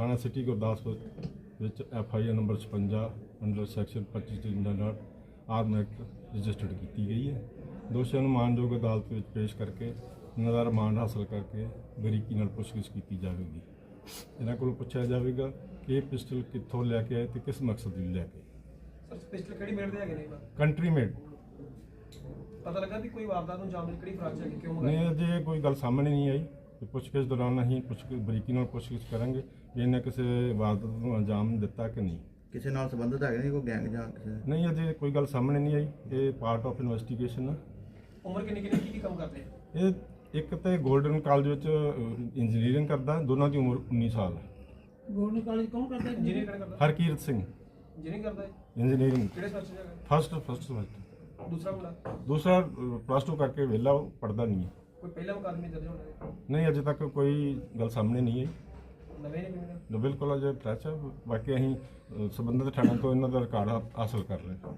ਥਾਣਾ ਸਿਟੀ ਗੁਰਦਾਸਪੁਰ ਵਿੱਚ F I R number 56 under section 25 ਨਾਲ ਆਰਮ ਐਕਟ ਰਜਿਸਟਰਡ ਕੀਤੀ ਗਈ ਹੈ। ਦੋਸ਼ੀਆਂ ਨੂੰ ਮਾਨਯੋਗ ਅਦਾਲਤ ਵਿੱਚ ਪੇਸ਼ ਕਰਕੇ ਇਹਨਾਂ ਦਾ ਰਿਮਾਂਡ ਹਾਸਲ ਕਰਕੇ ਬਰੀਕੀ ਨਾਲ ਪੁੱਛਗਿੱਛ ਕੀਤੀ ਜਾਵੇਗੀ। ਇਹਨਾਂ ਕੋਲੋਂ ਪੁੱਛਿਆ ਜਾਵੇਗਾ ਕਿ ਇਹ ਪਿਸਟਲ ਕਿੱਥੋਂ ਲੈ ਕੇ ਆਏ ਤੇ ਕਿਸ ਮਕਸਦ ਲਈ ਲੈ ਕੇ ਸਰ ਪਿਸਟਲ ਕਿਹੜੀ ਮੇੜ ਦੇ ਹੈਗੇ ਨੇ? Country made. ਪਤਾ ਲੱਗਾ ਵੀ ਕੋਈ ਵਾਰਦਾਤ ਨੂੰ ਅੰਜਾਮ ਦੇਣ ਕਿਹੜੀ ਫਰਾਕ ਚ ਹੈਗੀ ਕਿਉਂ ਮੰਗਾਈ? ਨਹੀਂ ਅਜੇ ਕੋਈ ਗੱਲ ਸਾਹਮਣੇ ਨਹੀਂ ਆਈ। ਤੇ ਪੁੱਛਗਿੱਛ ਦੌਰਾਨ ਅਸੀਂ ਪੁੱਛ ਬਰੀਕੀ ਨਾਲ ਪੁੱਛਗਿੱਛ ਕਰਾਂਗੇ ਵੀ ਇਹਨੇ ਕਿਸੇ ਵਾਰਦਾਤ ਨੂੰ ਅੰਜਾਮ ਦਿੱਤਾ ਕਿ ਨਹੀਂ। ਕਿਸੇ ਨਾਲ ਸੰਬੰਧਿਤ ਹੈਗੇ ਨੇ ਕੋਈ ਗੈਂਗ ਜਾਂ ਕਿਸੇ ਨਹੀਂ ਅਜੇ ਕੋਈ ਗੱਲ ਸਾਹਮਣੇ ਨਹੀਂ ਆਈ। ਇਹ ਪਾਰਟ ਆਫ ਇਨਵੈਸਟੀਗੇਸ਼ਨ ਹੈ ਉਮਰ ਕਿੰਨੀ ਕਿੰਨੀ ਕੀ ਕੀ ਕੰਮ ਕਰਦੇ ਆ? ਇਹ ਇੱਕ ਤੇ 골ਡਨ ਕਾਲਜ ਵਿੱਚ ਇੰਜੀਨੀਅਰਿੰਗ ਕਰਦਾ। ਦੋਨਾਂ ਦੀ ਉਮਰ 19 ਸਾਲ ਹੈ ਗਵਰਨਮੈਂਟ ਕਾਲਜ ਕੌਣ ਕਰਦਾ ਇੰਜੀਨੀਅਰ ਕਿਹੜਾ ਕਰਦਾ? ਹਰਕੀਰਤ ਸਿੰਘ। ਇੰਜੀਨੀਅਰ ਕਰਦਾ ਹੈ? ਇੰਜੀਨੀਅਰਿੰਗ ਕਿਹੜੇ ਚ ਹੈਗਾ ਫਸਟ ਫਸਟ ਸਮੈਸਟਰ ਦੂਸਰਾ ਮੁੰਡਾ? ਦੂਸਰਾ ਪਲੱਸ 2 ਕਰਕੇ ਵਿਹਲਾ ਉਹ ਪੜਦਾ ਨਹੀਂ ਹੈ। ਕੋਈ ਪਹਿਲਾ ਮੁਕਾਦਮੇ ਦਰਜ ਹੋਣਾ ਹੈ ਨਹੀਂ ਅਜੇ ਤੱਕ ਕੋਈ ਗੱਲ ਸਾਹਮਣੇ ਨਹੀਂ ਆਈ। ਨਵੇਂ ਨੇ ਕਿਵੇਂ ਨੋਬਲ ਕਾਲਜ ਫਰੈਸ਼ ਹੈ ਬਾਕੀ ਅਸੀਂ ਅ, ਸੰਬੰਧਿਤ ਥਾਣਿਆਂ ਤੋਂ ਇਹਨਾਂ ਦਾ ਰਿਕਾਰਡ ਹਾਸਲ ਕਰ ਰਹੇ ਹਾਂ।